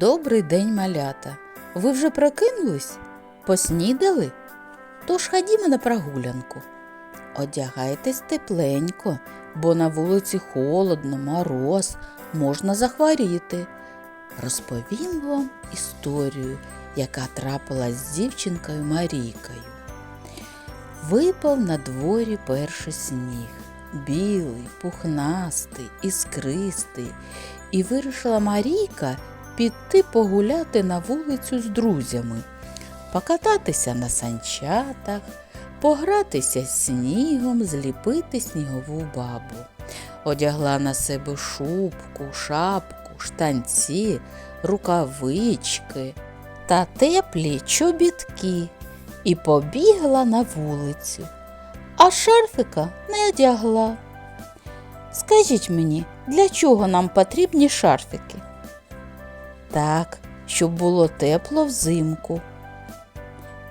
Добрий день, малята. Ви вже прокинулись? Поснідали? Тож ходімо на прогулянку. Одягайтесь тепленько, бо на вулиці холодно, мороз, можна захворіти. Розповім вам історію, яка трапилась з дівчинкою Марійкою. Випав на дворі перший сніг, білий, пухнастий, іскристий, і вирішила Марійка піти погуляти на вулицю з друзями, покататися на санчатах, погратися снігом, зліпити снігову бабу. Одягла на себе шубку, шапку, штанці, рукавички та теплі чобітки і побігла на вулицю, а шарфика не одягла. Скажіть мені, для чого нам потрібні шарфики? Так, щоб було тепло взимку.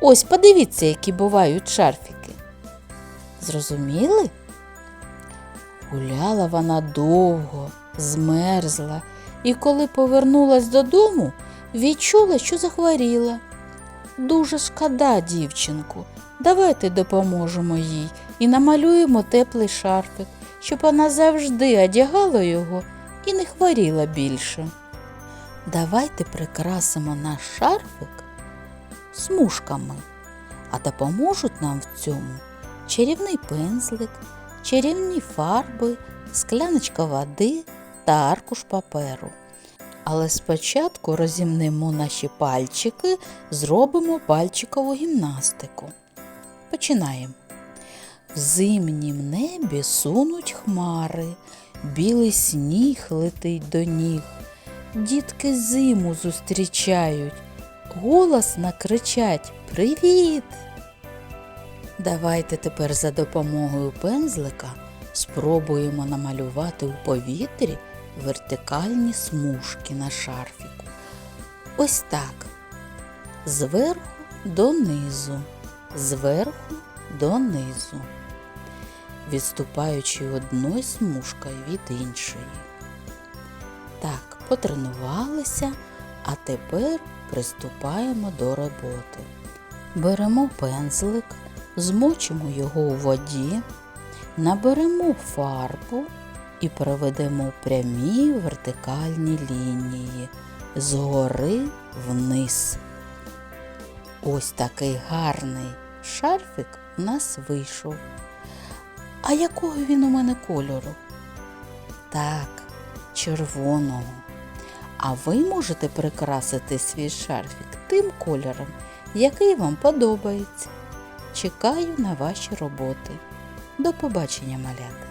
Ось подивіться, які бувають шарфики. Зрозуміли? Гуляла вона довго, змерзла, і коли повернулась додому, відчула, що захворіла. Дуже шкода, дівчинку. Давайте допоможемо їй і намалюємо теплий шарфик, щоб вона завжди одягала його і не хворіла більше. Давайте прикрасимо наш шарфик смужками, а допоможуть нам в цьому чарівний пензлик, чарівні фарби, скляночка води та аркуш паперу. Але спочатку розімнемо наші пальчики, зробимо пальчикову гімнастику. Починаємо. В зимнім небі сунуть хмари, білий сніг летить до ніг. Дітки зиму зустрічають, голосно кричать Привіт! Давайте тепер за допомогою пензлика спробуємо намалювати у повітрі вертикальні смужки на шарфіку. Ось так. Зверху донизу, зверху донизу, відступаючи одною смужкою від іншої. Так, потренувалися, а тепер приступаємо до роботи. Беремо пензлик, змочимо його у воді, наберемо фарбу і проведемо прямі вертикальні лінії згори вниз. Ось такий гарний шарфик у нас вийшов. А якого він у мене кольору? Так, червоного. А ви можете прикрасити свій шарфік тим кольором, який вам подобається. Чекаю на ваші роботи. До побачення, малята!